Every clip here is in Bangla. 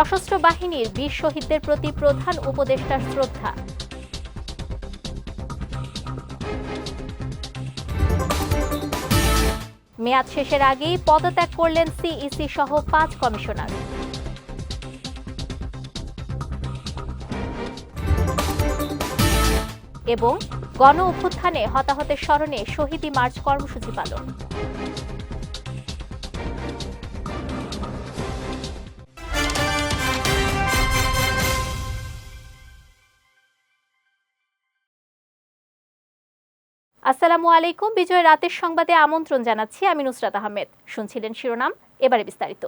সশস্ত্র বাহিনীর বীর শহীদদের প্রতি প্রধান উপদেষ্টার শ্রদ্ধা। মেয়াদ শেষের আগেই পদত্যাগ করলেন সিইসি সহ পাঁচ কমিশনার। এবং গণ অভ্যুত্থানে হতাহতের স্মরণে শহীদি মার্চ কর্মসূচি পালন। আসসালামু আলাইকুম। বিজয় রাতের সংবাদে আমন্ত্রণ জানাচ্ছি আমি নুসরাত আহমেদ। শুনছিলেন শিরোনাম, এবারে বিস্তারিত।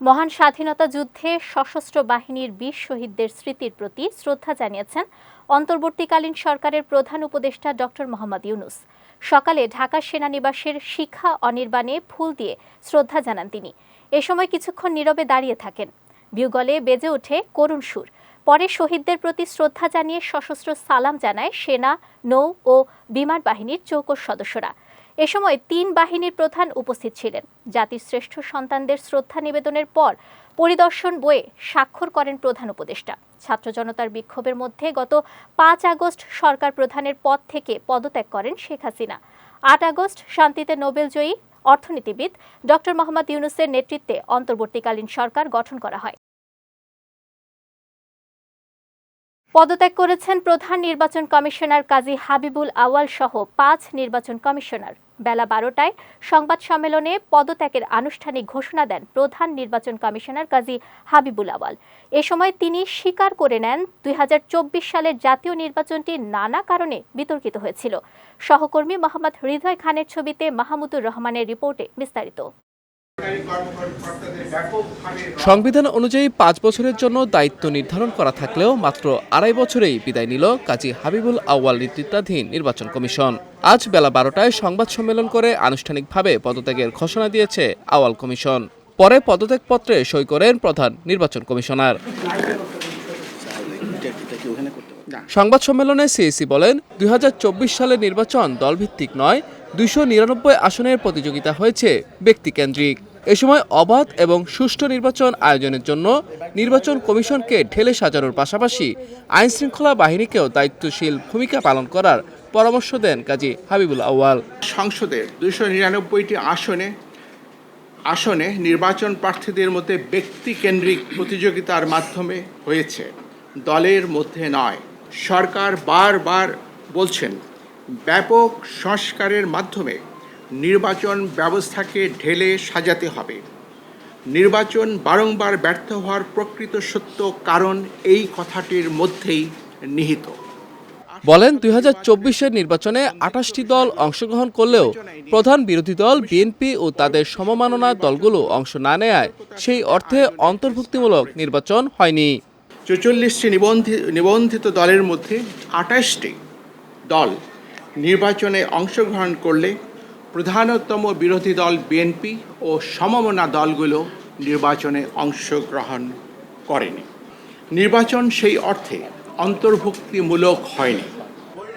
মহান স্বাধীনতা যুদ্ধে সশস্ত্র বাহিনীর বীর শহীদদের স্মৃতির প্রতি শ্রদ্ধা জানিয়েছেন অন্তর্বর্তীকালীন সরকারের প্রধান উপদেষ্টা ডক্টর মোহাম্মদ ইউনুস। সকালে ঢাকা সেনানিবাসের শিখা অনির্বাণে ফুল দিয়ে শ্রদ্ধা জানান তিনি। এ সময় কিছুক্ষণ নীরবে দাঁড়িয়ে থাকেন। বিউগলে বেজে ওঠে করুণ সুর। পরে শহীদদের প্রতি শ্রদ্ধা জানিয়ে সশস্ত্র সালাম জানায় সেনা, নৌ ও বিমান বাহিনীর চৌকস সদস্যরা। এ সময় তিন বাহিনীর প্রধান উপস্থিত ছিলেন। জাতির শ্রেষ্ঠ সন্তানদের শ্রদ্ধা নিবেদনের পর পরিদর্শন বয়ে স্বাক্ষর করেন প্রধান উপদেষ্টা। ছাত্র জনতার বিক্ষোভের মধ্যে গত পাঁচ আগস্ট সরকার প্রধানের পদ থেকে পদত্যাগ করেন শেখ হাসিনা। আট আগস্ট শান্তিতে নোবেলজয়ী অর্থনীতিবিদ ডক্টর মোহাম্মদ ইউনুসের নেতৃত্বে অন্তর্বর্তীকালীন সরকার গঠন করা হয়। পদত্যাগ করেছেন প্রধান নির্বাচন কমিশনার কাজী হাবিবুল আওয়াল সহ পাঁচ নির্বাচন কমিশনার। বেলা বারোটায় সংবাদ সম্মেলনে পদত্যাগের আনুষ্ঠানিক ঘোষণা দেন প্রধান নির্বাচন কমিশনার কাজী হাবিবুল আওয়াল এ সময় তিনি স্বীকার করে নেন দুই হাজার চব্বিশ সালের জাতীয় নির্বাচনটি নানা কারণে বিতর্কিত হয়েছিল। সহকর্মী মোহাম্মদ হৃদয় খানের ছবিতে মাহমুদুর রহমানের রিপোর্টে বিস্তারিত। সংবিধান অনুযায়ী পাঁচ বছরের জন্য দায়িত্ব নির্ধারণ করা থাকলেও মাত্র আড়াই বছরেই বিদায় নিল কাজী হাবিবুল আউয়াল নেতৃত্বাধীন নির্বাচন কমিশন। আজ বেলা বারোটায় সংবাদ সম্মেলন করে আনুষ্ঠানিকভাবে পদত্যাগের ঘোষণা দিয়েছে আওয়াল কমিশন। পরে পদত্যাগপত্রে সই করেন প্রধান নির্বাচন কমিশনার। সংবাদ সম্মেলনে সিএসি বলেন, দুই সালের নির্বাচন দলভিত্তিক নয় দুইশো নিরানব্বই আসনের প্রতিযোগিতা হয়েছে ব্যক্তিকেন্দ্রিক। এ সময় অবাধ এবং সুষ্ঠু নির্বাচন আয়োজনের জন্য নির্বাচন কমিশনকে ঢেলে সাজানোর পাশাপাশি আইন শৃঙ্খলা বাহিনীকেও দায়িত্বশীল ভূমিকা পালন করার পরামর্শ দেন কাজী হাবিবুল আউয়াল। সংসদের দুইশো নিরানব্বইটি আসনে আসনে নির্বাচন প্রার্থীদের মধ্যে ব্যক্তিকেন্দ্রিক প্রতিযোগিতার মাধ্যমে হয়েছে। দলের মধ্যে নয়, সরকার বারবার বলছেন ব্যাপক সংস্কারের মাধ্যমে নির্বাচন ব্যবস্থাকে ঢেলে সাজাতে হবে। নির্বাচন বারংবার ব্যর্থ হওয়ার প্রকৃত সত্য কারণ এই কথাটির মধ্যেই নিহিত। বলেন দুই হাজার চব্বিশের নির্বাচনে আঠাশটি দল অংশগ্রহণ করলেও প্রধান বিরোধী দল বিএনপি ও তাদের সমমাননা দলগুলো অংশ না নেয় সেই অর্থে অন্তর্ভুক্তিমূলক নির্বাচন হয়নি। চৌচল্লিশটি নিবন্ধিত নিবন্ধিত দলের মধ্যে আঠাশটি দল নির্বাচনে অংশগ্রহণ করলে প্রধানতম বিরোধী দল বিএনপি ও সমমনা দলগুলো নির্বাচনে অংশগ্রহণ করেনি। নির্বাচন সেই অর্থে অন্তর্ভুক্তিমূলক হয়নি।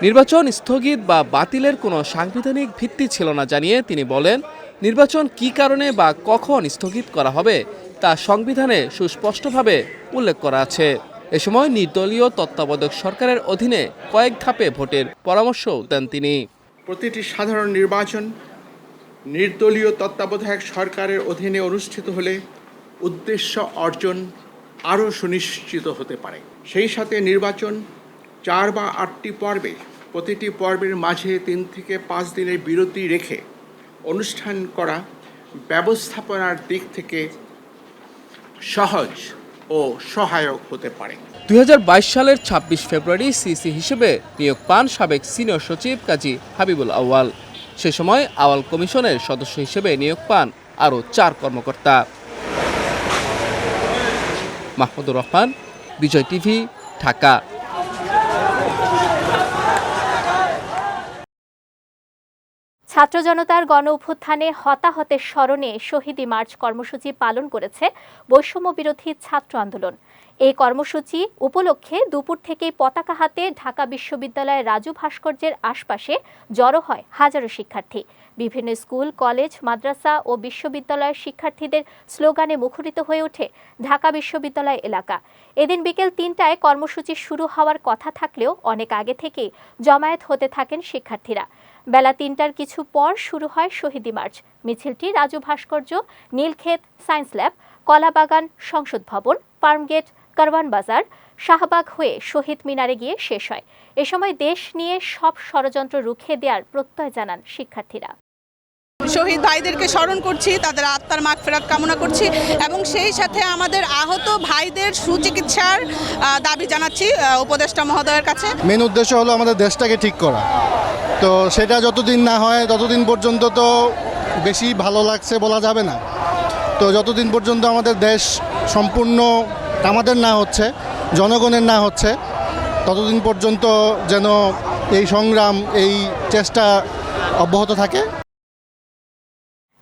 নির্বাচন স্থগিত বা বাতিলের কোনো সাংবিধানিক ভিত্তি ছিল না জানিয়ে তিনি বলেন, নির্বাচন কী কারণে বা কখন স্থগিত করা হবে তা সংবিধানে সুস্পষ্টভাবে উল্লেখ করা আছে। এ সময় নির্দলীয় তত্ত্বাবধায়ক সরকারের অধীনে কয়েক ধাপে ভোটের পরামর্শও দেন তিনি। প্রতিটি সাধারণ নির্বাচন নির্দলীয় তত্ত্বাবধায়ক সরকারের অধীনে অনুষ্ঠিত হলে উদ্দেশ্য অর্জন আরও সুনিশ্চিত হতে পারে। সেই সাথে নির্বাচন চার বা আটটি পর্বে, প্রতিটি পর্বের মাঝে তিন থেকে পাঁচ দিনের বিরতি রেখে অনুষ্ঠান করা ব্যবস্থাপনার দিক থেকে সহজ। ও সহায়ক হতে পারে। দুই সালের ২৬ ফেব্রুয়ারি সিসি হিসেবে নিয়োগ পান সাবেক সিনিয়র সচিব কাজী হাবিবুল আওয়াল সে সময় আওয়াল কমিশনের সদস্য হিসেবে নিয়োগ পান আরও চার কর্মকর্তা। মাহমুদুর রহমান, বিজয় টিভি, ঢাকা। ছাত্র জনতার গণ অভ্যুত্থানে হতাহতের স্মরণে শহীদি মার্চ কর্মসূচি পালন করেছে বৈষম্য বিরোধী ছাত্র আন্দোলন। এই কর্মসূচি উপলক্ষে দুপুর থেকেই পতাকা হাতে ঢাকা বিশ্ববিদ্যালয়ের রাজু ভাস্কর্যের আশপাশে জড়ো হয় হাজারো শিক্ষার্থী। বিভিন্ন স্কুল, কলেজ, মাদ্রাসা ও বিশ্ববিদ্যালয়ের শিক্ষার্থীদের স্লোগানে মুখরিত হয়ে ওঠে ঢাকা বিশ্ববিদ্যালয় এলাকা। এদিন বিকেল তিনটায় কর্মসূচি শুরু হওয়ার কথা থাকলেও অনেক আগে থেকেই জমায়েত হতে থাকেন শিক্ষার্থীরা। বেলা তিনটার কিছু পর শুরু হয় শহীদি মার্চ। মিছিলটি রাজু ভাস্কর্য নীলক্ষেত সায়েন্স ল্যাব কলাবাগান সংসদ ভবন ফার্মগেট কারওয়ান বাজার শাহবাগ হয়ে শহীদ মিনারে গিয়ে শেষ হয়। এ সময় দেশ নিয়ে সব ষড়যন্ত্র রুখে দেওয়ার প্রত্যয় জানান শিক্ষার্থীরা। শহীদ ভাইদেরকে স্মরণ করছি তাদের আত্মার মাগ ফেরাত কামনা করছি এবং সেই সাথে আমাদের আহত ভাইদের সুচিকিৎসার দাবি জানাচ্ছি উপদেষ্টা মহোদয়ের কাছে। মেন উদ্দেশ্য হলো আমাদের দেশটাকে ঠিক করা। তো সেটা যতদিন না হয়, ততদিন পর্যন্ত তো বেশি ভালো লাগছে বলা যাবে না। তো যতদিন পর্যন্ত আমাদের দেশ সম্পূর্ণ আমাদের না হচ্ছে, জনগণের না হচ্ছে, ততদিন পর্যন্ত যেন এই সংগ্রাম, এই চেষ্টা অব্যাহত থাকে।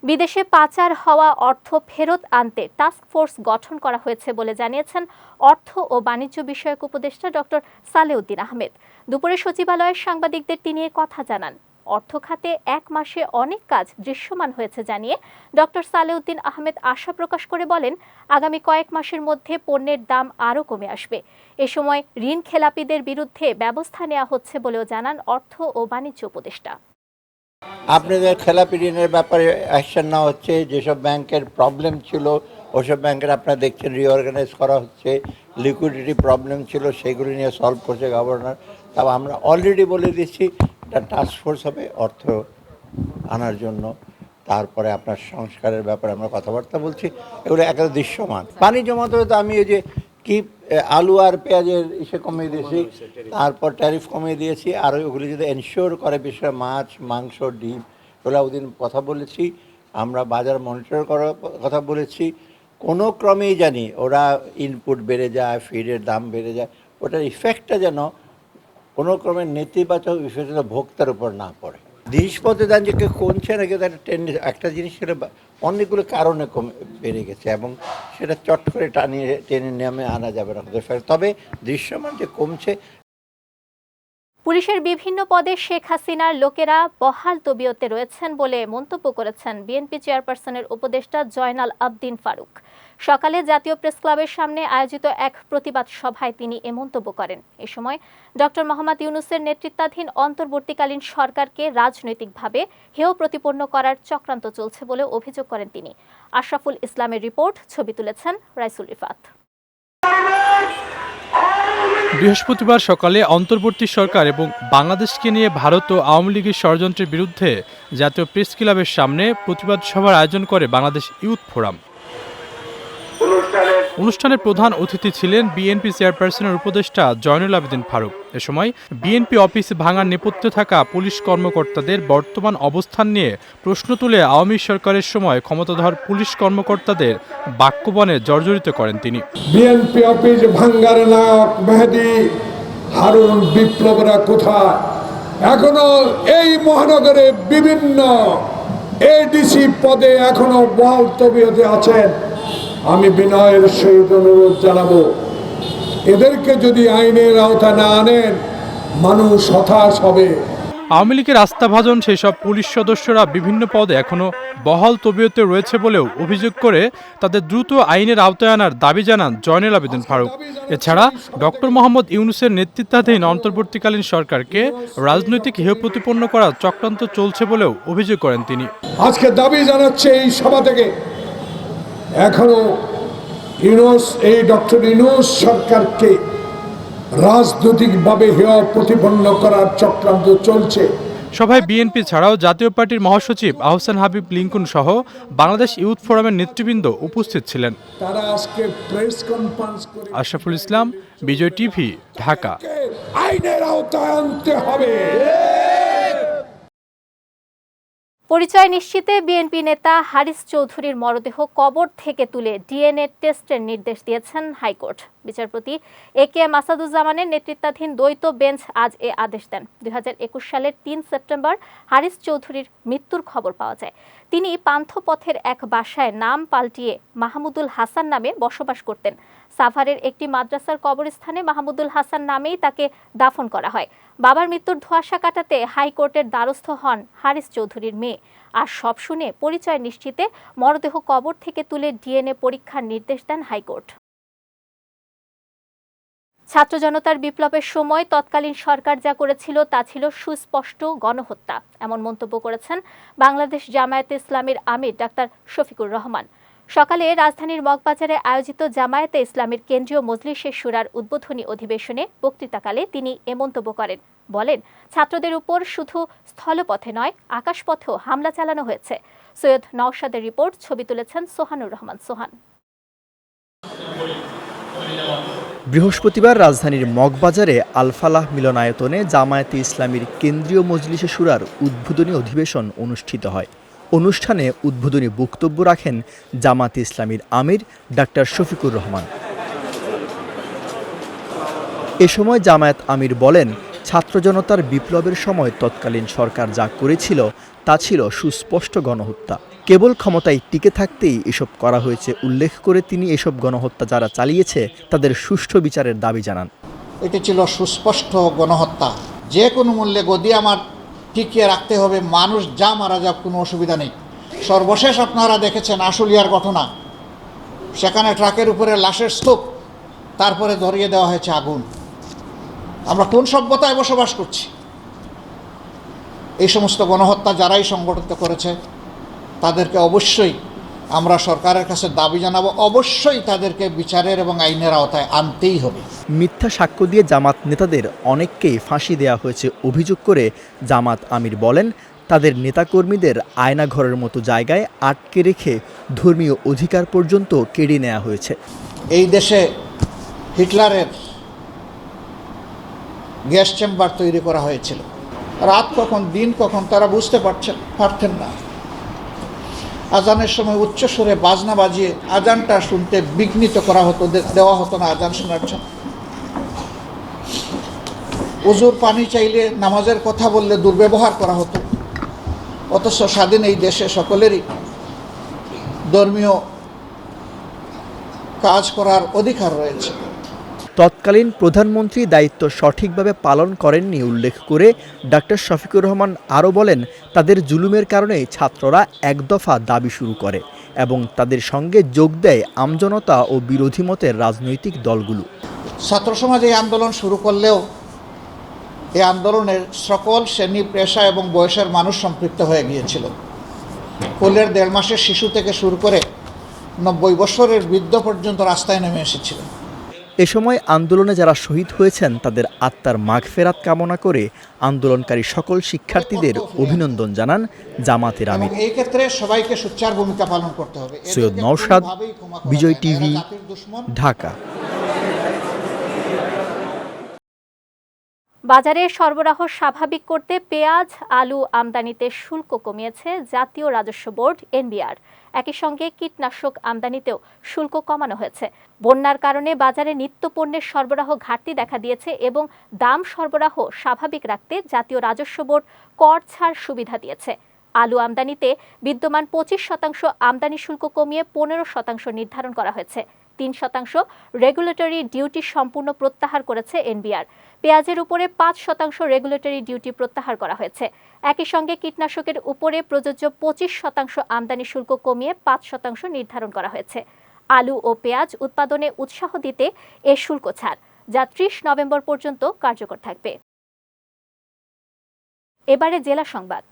বিদেশে পাচার হওয়া অর্থ ফেরত আনতে টাস্ক ফোর্স গঠন করা হয়েছে বলে জানিয়েছেন অর্থ ও বাণিজ্য বিষয়ক উপদেষ্টা ডক্টর সালেউদ্দিন আহমেদ। দুপুরে সচিবালয়ের সাংবাদিকদের তিনি কথা জানান। অর্থ খাতে এক মাসে অনেক কাজ দৃশ্যমান হয়েছে জানিয়ে ডক্টর সালেউদ্দিন আহমেদ আশা প্রকাশ করে বলেন, আগামী কয়েক মাসের মধ্যে পণ্যের দাম আরও কমে আসবে। এ সময় ঋণ খেলাপিদের বিরুদ্ধে ব্যবস্থা নেওয়া হচ্ছে বলেও জানান অর্থ ও বাণিজ্য উপদেষ্টা। আপনাদের খেলাপি ঋণের ব্যাপারে অ্যাকশন নেওয়া হচ্ছে, যেসব ব্যাংকের প্রবলেম ছিল, ওসব ব্যাংকের আপনারা দেখছেন রিঅর্গানাইজ করা হচ্ছে লিকুইডিটি প্রবলেম ছিল, সেগুলি নিয়ে সলভ করছে গভর্নর তবে আমরা অলরেডি বলে দিচ্ছি এটা টাস্ক ফোর্স হবে, অর্থ আনার জন্য। তারপরে আপনার সংস্কারের ব্যাপারে আমরা কথাবার্তা বলছি। এগুলো একটা দৃশ্যমান। পানি জমাতে তো আমি ওই যে কি আলু আর পেঁয়াজের ইসে কমিয়ে দিয়েছি, তারপর ট্যারিফ কমিয়ে দিয়েছি, আর ওগুলি যদি এনশিওর করে বিশেষ মাছ, মাংস, ডিম ওগুলো ওদিন কথা বলেছি। আমরা বাজার মনিটর করার কথা বলেছি। কোনো ক্রমেই জানি ওরা ইনপুট বেড়ে যায় ফিডের দাম বেড়ে যায়, ওটার ইফেক্টটা যেন কোনো ক্রমে নেতিবাচক বিশেষত ভোক্তার উপর না পড়ে। জিনিসপত্রের দাম যে কেউ কমছে না কিন্তু একটা একটা জিনিস সেটা অনেকগুলো কারণে কমে, বেড়ে গেছে এবং সেটা চট করে টানিয়ে, টেনে নেমে আনা যাবে না। তবে দৃশ্যমান যে কমছে, পুলিশের বিভিন্ন পদে শেখ হাসিনার লোকেরা বহাল তবিয়তে রয়েছেন বলে মন্তব্য করেছেন বিএনপি চেয়ারপারসনের উপদেষ্টা জয়নাল আবদিন ফারুক। সকালে জাতীয় প্রেস ক্লাবের সামনে আয়োজিত এক প্রতিবাদ সভায় তিনি এ মন্তব্য করেন। এ সময় ডক্টর মোহাম্মদ ইউনুসের নেতৃত্বাধীন অন্তর্বর্তীকালীন সরকারকে রাজনৈতিকভাবে হেয় প্রতিপন্ন করার চক্রান্ত চলছে বলে অভিযোগ করেন তিনি। আশরাফুল ইসলামের রিপোর্ট, ছবি তুলেছেন রাইসুল রিফাত বৃহস্পতিবার সকালে অন্তর্বর্তী সরকার এবং বাংলাদেশকে নিয়ে ভারত ও আওয়ামী লীগের ষড়যন্ত্রের বিরুদ্ধে জাতীয় প্রেস ক্লাবের সামনে প্রতিবাদ সভার আয়োজন করে বাংলাদেশ ইউথ ফোরাম। অনুষ্ঠানের প্রধান অতিথি ছিলেন বিএনপি চেয়ারপারসনের উপদেষ্টা জয়নুল আবেদিন ফারুক। এ সময় বিএনপি অফিস ভাঙার নেপথ্যে থাকা পুলিশ কর্মকর্তাদের বর্তমান অবস্থান নিয়ে প্রশ্ন তুলে আওয়ামী সরকারের সময় ক্ষমতাধর পুলিশ কর্মকর্তাদের বাক্যবনে জর্জরিত করেন তিনি। বিএনপি অফিস ভাঙ্গার নায়ক মেহেদি, হারুন, বিপ্লবরা কোথায়? এখনও এই মহানগরে বিভিন্ন এডিসি পদে এখনও বহাল তবিয়তে আছেন। আমি বিনয়ের সহিত অনুরোধ জানাব। এদেরকে যদি আইনের আওতা না আনেন মানুষ হতাশ হবে। আওয়ামী লীগের আস্থাভাজন সেই সব পুলিশ সদস্যরা বিভিন্ন পদে এখনও বহাল তবিয়তে রয়েছে বলেও অভিযোগ করে তাদের দ্রুত আইনের আওতায় আনার দাবি জানান জয়নুল আবেদিন ফারুক। এছাড়া ডক্টর মোহাম্মদ ইউনুসের নেতৃত্বাধীন অন্তর্বর্তীকালীন সরকারকে রাজনৈতিক হেয় প্রতিপন্ন করার চক্রান্ত চলছে বলেও অভিযোগ করেন তিনি। আজকে দাবি জানাচ্ছে এই সভা থেকে এখনও ইউনুস এই ডক্টর ইউনুস সরকারকে রাজনৈতিকভাবে হেয় প্রতিপন্ন করার চক্রান্ত চলছে। সভায় বিএনপি ছাড়াও জাতীয় পার্টির মহাসচিব আহসান হাবিব লিঙ্কন সহ বাংলাদেশ ইউথ ফোরামের নেতৃবৃন্দ উপস্থিত ছিলেন। তারা আজকে প্রেস কনফারেন্স করে আশরাফুল ইসলাম বিজয় টিভি ঢাকা। আইনের আওতায় আনতে হবে। পরিচয় নিশ্চিতে বিএনপি নেতা হারিস চৌধুরীর মরদেহ কবর থেকে তুলে ডিএনএ টেস্টের নির্দেশ দিয়েছেন হাইকোর্ট। বিচারপতি এ কে এম আসাদুজ্জামানের নেতৃত্বাধীন দ্বৈত বেঞ্চ আজ এ আদেশ দেন। দুই হাজার একুশ সালের তিন সেপ্টেম্বর হারিস চৌধুরীর মৃত্যুর খবর পাওয়া যায়। তিনি পান্থপথের এক বাসায় নাম পাল্টিয়ে মাহমুদুল হাসান নামে বসবাস করতেন। সাভারের একটি মাদ্রাসার কবরস্থানে মাহমুদুল হাসান নামেই তাকে দাফন করা হয়। বাবার মৃত্যুর ধোয়াশা কাটাতে হাইকোর্টের দ্বারস্থ হন হারিস চৌধুরীর মেয়ে। আর সব শুনে পরিচয় নিশ্চিতে মরদেহ কবর থেকে তুলে ডিএনএ পরীক্ষার নির্দেশ দেন হাইকোর্ট। ছাত্র জনতার বিপ্লবের সময় তৎকালীন সরকার যা করেছিল তা ছিল সুস্পষ্ট গণহত্যা, এমন মন্তব্য করেছেন বাংলাদেশ জামায়াতে ইসলামের আমির ডাক্তার শফিকুর রহমান। সকালে রাজধানীর মগবাজারে আয়োজিত জামায়াতে ইসলামের কেন্দ্রীয় মজলিসের সুরার উদ্বোধনী অধিবেশনে বক্তৃতাকালে তিনি এ মন্তব্য করেন। বলেন, ছাত্রদের উপর শুধু স্থলপথে নয়, আকাশপথেও হামলা চালানো হয়েছে। সৈয়দ নওশাদের রিপোর্ট, ছবি তুলেছেন সোহানুর রহমান সোহান। বৃহস্পতিবার রাজধানীর মগবাজারে আলফালাহ মিলনায়তনে জামায়াতে ইসলামীর কেন্দ্রীয় মজলিসে সুরার উদ্বোধনী অধিবেশন অনুষ্ঠিত হয়। অনুষ্ঠানে উদ্বোধনী বক্তব্য রাখেন জামায়াতে ইসলামীর আমির ডাক্তার শফিকুর রহমান। এ সময় জামায়াত আমির বলেন ছাত্র জনতার বিপ্লবের সময় তৎকালীন সরকার যা করেছিল, তা ছিল সুস্পষ্ট গণহত্যা। কেবল ক্ষমতায় টিকে থাকতেই এসব করা হয়েছে, উল্লেখ করে তিনি এসব গণহত্যা যারা চালিয়েছে, তাদের সুষ্ঠু বিচারের দাবি জানান। এটি ছিল সুস্পষ্ট গণহত্যা। যে কোনো মূল্যে গদি আমার টিকিয়ে রাখতে হবে, মানুষ যা মারা যাক কোনো অসুবিধা নেই। সর্বশেষ আপনারা দেখেছেন আশুলিয়ার ঘটনা। সেখানে ট্রাকের উপরে লাশের স্তূপ, তারপরে ধরিয়ে দেওয়া হয়েছে আগুন। আমরা কোন সভ্যতায় বসবাস করছি? এই সমস্ত গণহত্যা যারাই সংগঠিত করেছে তাদেরকে অবশ্যই আমরা সরকারের কাছে দাবি জানাব। অবশ্যই তাদেরকে বিচারের এবং আইনের আওতায় আনতেই হবে। মিথ্যা সাক্ষ্য দিয়ে জামাত নেতাদের অনেককেই ফাঁসি দেওয়া হয়েছে অভিযোগ করে জামাত আমির বলেন তাদের নেতাকর্মীদের আয়নাঘরের মতো জায়গায় আটকে রেখে ধর্মীয় অধিকার পর্যন্ত কেড়ে নেওয়া হয়েছে। এই দেশে হিটলারের গ্যাস চেম্বার তৈরি করা হয়েছিল। রাত কখন, দিন কখন, তারা বুঝতে পারছেন পারতেন না। আজানের সময় উচ্চ সুরে বাজনা বাজিয়ে আজানটা শুনতে বিঘ্নিত করা হতো দেওয়া হতো না আজান শোনার জন্য। উজুর পানি চাইলে নামাজের কথা বললে দুর্ব্যবহার করা হতো। অথচ স্বাধীন এই দেশে সকলেরই ধর্মীয় কাজ করার অধিকার রয়েছে। তৎকালীন প্রধানমন্ত্রী দায়িত্ব সঠিকভাবে পালন করেননি উল্লেখ করে ডাক্তার শফিকুর রহমান আরও বলেন, তাদের জুলুমের কারণে ছাত্ররা একদফা দাবি শুরু করে এবং তাদের সঙ্গে যোগ দেয় আমজনতা ও বিরোধী মতের রাজনৈতিক দলগুলো। ছাত্র সমাজ এই আন্দোলন শুরু করলেও এই আন্দোলনের সকল শ্রেণি, পেশা এবং বয়সের মানুষ সম্পৃক্ত হয়ে গিয়েছিল। কোলের দেড় মাসের শিশু থেকে শুরু করে নব্বই বছরের বৃদ্ধ পর্যন্ত রাস্তায় নেমে এসেছিল। এ সময় আন্দোলনে যারা শহীদ হয়েছেন তাদের আত্মার মাগফেরাত কামনা করে আন্দোলনকারী সকল শিক্ষার্থীদের অভিনন্দন জানান জামাতের আমির। এই ক্ষেত্রে সবাইকে সোচ্চার ভূমিকা পালন করতে হবে। সৈয়দ নওশাদ, বিজয় টিভি, ঢাকা। বাজারে সরবরাহ স্বাভাবিক করতে পেঁয়াজ আলু আমদানিতে শুল্ক কমিয়েছে জাতীয় রাজস্ব বোর্ড এনবিআর। একই সঙ্গে কীটনাশক আমদানিতেও শুল্ক কমানো হয়েছে। বন্যার কারণে বাজারে নিত্য পণ্যের সরবরাহ ঘাটতি দেখা দিয়েছে এবং দাম সরবরাহ স্বাভাবিক রাখতে জাতীয় রাজস্ব বোর্ড কর ছাড় সুবিধা দিয়েছে। আলু আমদানিতে বিদ্যমান পঁচিশ শতাংশ আমদানি শুল্ক কমিয়ে পনেরো শতাংশ নির্ধারণ করা হয়েছে। তিন শতাংশ রেগুলেটরি ডিউটি সম্পূর্ণ প্রত্যাহার করেছে এনবিআর। পেঁয়াজের উপরে পাঁচ শতাংশ রেগুলেটরি ডিউটি প্রত্যাহার করা হয়েছে। একই সঙ্গে কীটনাশকের উপরে প্রযোজ্য পঁচিশ শতাংশ আমদানি শুল্ক কমিয়ে পাঁচ শতাংশ নির্ধারণ করা হয়েছে। আলু ও পেঁয়াজ উৎপাদনে উৎসাহ দিতে এ শুল্ক ছাড়, যা ত্রিশ নভেম্বর পর্যন্ত কার্যকর থাকবে। এবারে জেলা সংবাদ।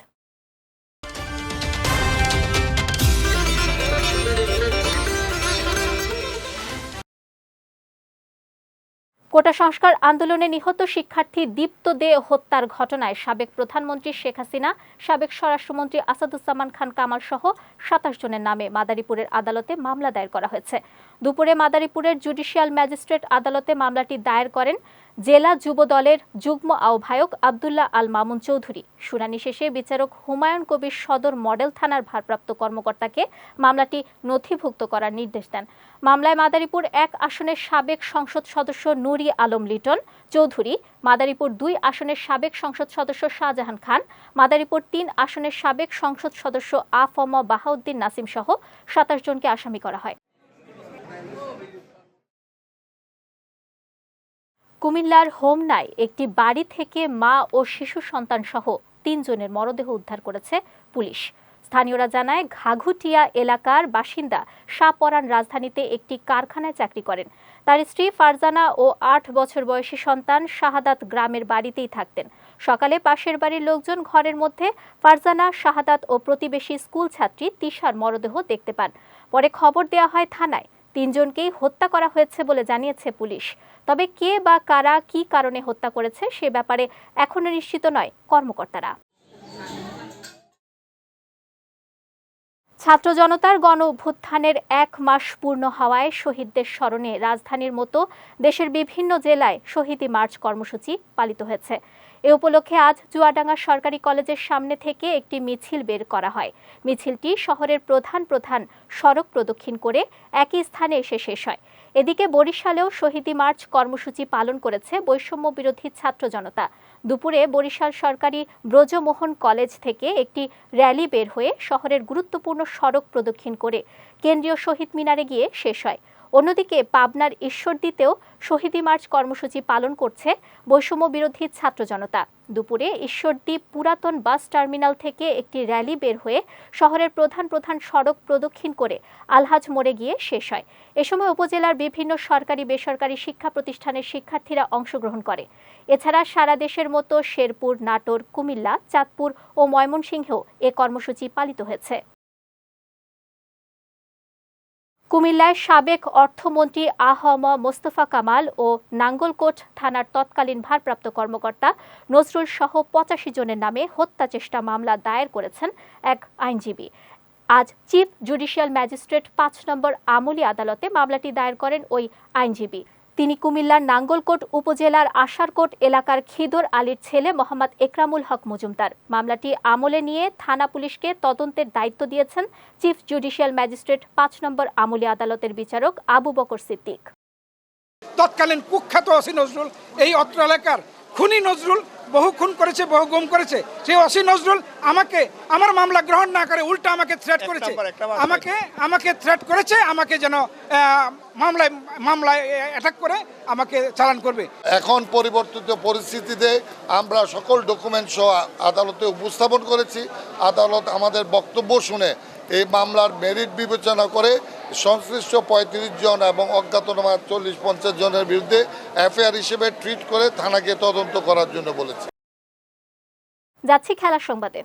কোটা সংস্কার আন্দোলনে নিহত শিক্ষার্থী দীপ্ত দে হত্যার ঘটনায় সাবেক প্রধানমন্ত্রী শেখ হাসিনা, সাবেক স্বরাষ্ট্রমন্ত্রী আসাদুজ্জামান খান কামাল সহ সাতাশ জনের নামে মাদারীপুরের আদালতে মামলা দায়ের করা হয়েছে। দুপুরে মাদারীপুরের জুডিশিয়াল ম্যাজিস্ট্রেট আদালতে মামলাটি দায়ের করেন জেলা যুব দলের যুগ্ম আহ্বায়ক আবদুল্লাহ আল মামুন চৌধুরী। শুনানি শেষে বিচারক হুমায়ুন কবির সদর মডেল থানার ভারপ্রাপ্ত কর্মকর্তাকে মামলাটি নথিভুক্ত করার নির্দেশ দেন। মামলায় মাদারীপুর এক আসনের সাবেক সংসদ সদস্য নুরি আলম লিটন চৌধুরী, মাদারীপুর দুই আসনের সাবেক সংসদ সদস্য শাহজাহান খান, মাদারীপুর তিন আসনের সাবেক সংসদ সদস্য আফম বাহাউদ্দিন নাসিম সহ সাতাশ জনকে আসামি করা হয়। কুমিল্লার হোমনায় একটি বাড়ি থেকে মা ও শিশু সন্তান সহ তিনজনের মরদেহ উদ্ধার করেছে পুলিশ। স্থানীয়রা জানায়, ঘাঘুটিয়া এলাকার বাসিন্দা শাহপরান রাজধানীতে একটি কারখানায় চাকরি করেন। তার স্ত্রী ফারজানা ও আট বছর বয়সী সন্তান শাহাদাত গ্রামের বাড়িতেই থাকতেন। সকালে পাশের বাড়ির লোকজন ঘরের মধ্যে ফারজানা, শাহাদাত ও প্রতিবেশী স্কুল ছাত্রী তিশার মরদেহ দেখতে পান। পরে খবর দেওয়া হয় থানায়। তিনজনকেই হত্যা করা হয়েছে বলে জানিয়েছে পুলিশ। তবে কে বা কারা কি কারণে হত্যা করেছে সে ব্যাপারে এখনও নিশ্চিত নয় কর্মকর্তারা। ছাত্র জনতার গণ অভ্যুত্থানের এক মাস পূর্ণ হওয়ায় শহীদদের স্মরণে রাজধানীর মতো দেশের বিভিন্ন জেলায় শহীদি মার্চ কর্মসূচি পালিত হয়েছে। এ উপলক্ষে আজ চুয়াডাঙ্গা সরকারি কলেজের সামনে থেকে একটি মিছিল বের করা হয়। মিছিলটি শহরের প্রধান প্রধান সড়ক প্রদক্ষিণ করে একই স্থানে এসে শেষ হয়। এদিকে বরিশালেও শহীদি মার্চ কর্মসূচি পালন করেছে বৈষম্য বিরোধী ছাত্র জনতা। দুপুরে বরিশাল সরকারি ব্রজমোহন কলেজ থেকে একটি র্যালি বের হয়ে শহরের গুরুত্বপূর্ণ সড়ক প্রদক্ষিণ করে কেন্দ্রীয় শহীদ মিনারে গিয়ে শেষ হয়। অন্যদিকে পাবনার ঈশ্বরদীতেও শহীদি মার্চ কর্মসূচি পালন করছে বৈষম্য বিরোধী ছাত্র জনতা। দুপুরে ঈশ্বরদী পুরাতন বাস টার্মিনাল থেকে একটি র্যালি বের হয়ে শহরের প্রধান প্রধান সড়ক প্রদক্ষিণ করে আলহাজ মোড়ে গিয়ে শেষ হয়। এ সময় উপজেলার বিভিন্ন সরকারি, বেসরকারি শিক্ষা প্রতিষ্ঠানের শিক্ষার্থীরা অংশগ্রহণ করে। এছাড়া সারা দেশের মতো শেরপুর, নাটোর, কুমিল্লা, চাঁদপুর ও ময়মনসিংহেও এ কর্মসূচি পালিত হয়েছে। কুমিল্লায় সাবেক অর্থমন্ত্রী আহম মোস্তফা কামাল ও নাঙ্গলকোট থানার তৎকালীন ভারপ্রাপ্ত কর্মকর্তা নজরুল সহ পঁচাশি জনের নামে হত্যা চেষ্টা মামলা দায়ের করেছেন এক আইনজীবী। আজ চিফ জুডিশিয়াল ম্যাজিস্ট্রেট পাঁচ নম্বর আমলি আদালতে মামলাটি দায়ের করেন ওই আইনজীবী। তিনি কুমিল্লার নাঙ্গলকোট উপজেলার আশারকোট এলাকার খিদর আলীর ছেলে মোহাম্মদ একরামুল হক মজুমদার। মামলাটি আমলে নিয়ে থানা পুলিশকে তদন্তের দায়িত্ব দিয়েছেন চিফ জুডিশিয়াল ম্যাজিস্ট্রেট পাঁচ নম্বর আমলি আদালতের বিচারক আবু বকর সিদ্দিক। তৎকালীন কুখ্যাত অসি নজরুল, এই অত্র এলাকার খুনি নজরুল বহু খুন করেছে, বহু গুম করেছে। সেই অসি নজরুল আমাকে আমার মামলা গ্রহণ না করে উল্টা আমাকে থ্রেট করেছে। আমাকে আমাকে থ্রেট করেছে আমাকে যেন মামলায় মামলায় অ্যাটাক করে আমাকে চালান করবে। এখন পরিবর্তিত পরিস্থিতিতে আমরা সকল ডকুমেন্ট সহ আদালতে উপস্থাপন করেছি। আদালত আমাদের বক্তব্য শুনে এই মামলার মেরিট বিবেচনা করে সংশ্লিষ্ট পঁয়ত্রিশ জন এবং অজ্ঞাতনামা চল্লিশ পঞ্চাশ জনের বিরুদ্ধে এফআইআর হিসেবে ট্রিট করে থানাকে তদন্ত করার জন্য বলেছে। যাচ্ছি খেলার সংবাদে।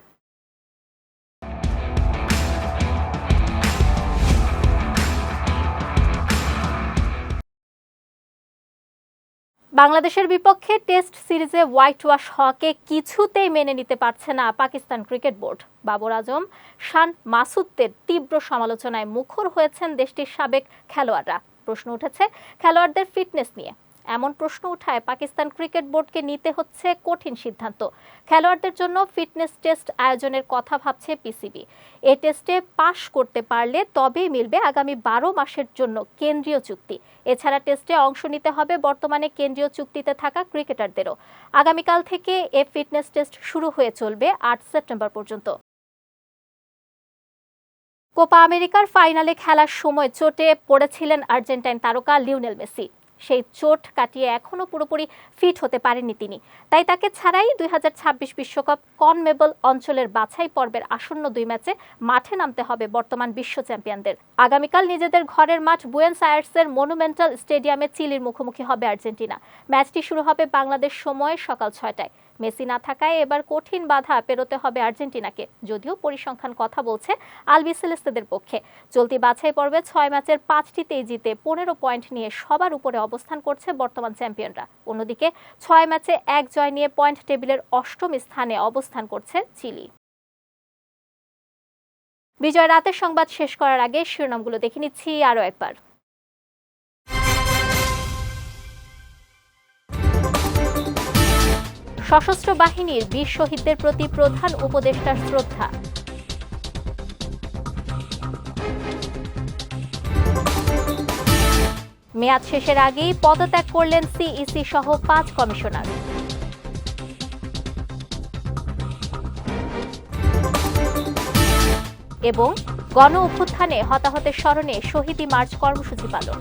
বাংলাদেশের বিপক্ষে টেস্ট সিরিজে হোয়াইট ওয়াশ হওয়াকে কিছুতেই মেনে নিতে পারছে না পাকিস্তান ক্রিকেট বোর্ড। বাবর আজম, শান মাসুদদের তীব্র সমালোচনায় মুখর হয়েছেন দেশটির সাবেক খেলোয়াড়রা। প্রশ্ন উঠেছে, খেলোয়াড়দের ফিটনেস নিয়ে। এমন প্রশ্ন উঠায় পাকিস্তান ক্রিকেট বোর্ডকে নিতে হচ্ছে কঠিন সিদ্ধান্ত। খেলোয়াড়দের জন্য ফিটনেস টেস্ট আয়োজনের কথা ভাবছে পিসিবি। এ টেস্টে পাশ করতে পারলে তবেই মিলবে আগামী বারো মাসের জন্য কেন্দ্রীয় চুক্তি। এছাড়া টেস্টে অংশ নিতে হবে বর্তমানে কেন্দ্রীয় চুক্তিতে থাকা ক্রিকেটারদেরও। আগামীকাল থেকে এ ফিটনেস টেস্ট শুরু হয়ে চলবে আট সেপ্টেম্বর পর্যন্ত। কোপা আমেরিকার ফাইনালে খেলার সময় চোটে পড়েছিলেন আর্জেন্টাইন তারকা লিওনেল মেসি। সেই চোট কাটিয়ে এখনও পুরোপুরি ফিট হতে পারেননি তিনি। তাই তাকে ছাড়াই দুই বিশ্বকাপ কনমেবল অঞ্চলের বাছাই পর্বের আসন্ন দুই ম্যাচে মাঠে নামতে হবে বর্তমান বিশ্ব চ্যাম্পিয়নদের। আগামীকাল নিজেদের ঘরের মাঠ বুয়েন্স আয়ার্সের মনুমেন্টাল স্টেডিয়ামে চিলির মুখোমুখি হবে আর্জেন্টিনা। ম্যাচটি শুরু হবে বাংলাদেশ সময় সকাল ছয়টায়। মেসি না থাকায় এবার কঠিন বাধা পেরোতে হবে আর্জেন্টিনাকে, যদিও পরিসংখ্যান কথা বলছে আলবিসেলেস্তেদের পক্ষে। চলতি বাছাই পর্বে ছয় ম্যাচের পাঁচটিতেই জিতে পনেরো পয়েন্ট নিয়ে সবার উপরে অবস্থান করছে বর্তমান চ্যাম্পিয়নরা। অন্যদিকে ছয় ম্যাচে এক জয় নিয়ে পয়েন্ট টেবিলের অষ্টম স্থানে অবস্থান করছে চিলি। বিজয় রাতের সংবাদ শেষ করার আগে শিরোনামগুলো দেখে নিচ্ছি আরও একবার। সশস্ত্র বাহিনীর বীর শহীদদের প্রতি প্রধান উপদেষ্টার শ্রদ্ধা। মেয়াদ শেষের আগেই পদত্যাগ করলেন সিইসি সহ পাঁচ কমিশনার। এবং গণ অভ্যুত্থানে হতাহতের স্মরণে শহীদি মার্চ কর্মসূচি পালন।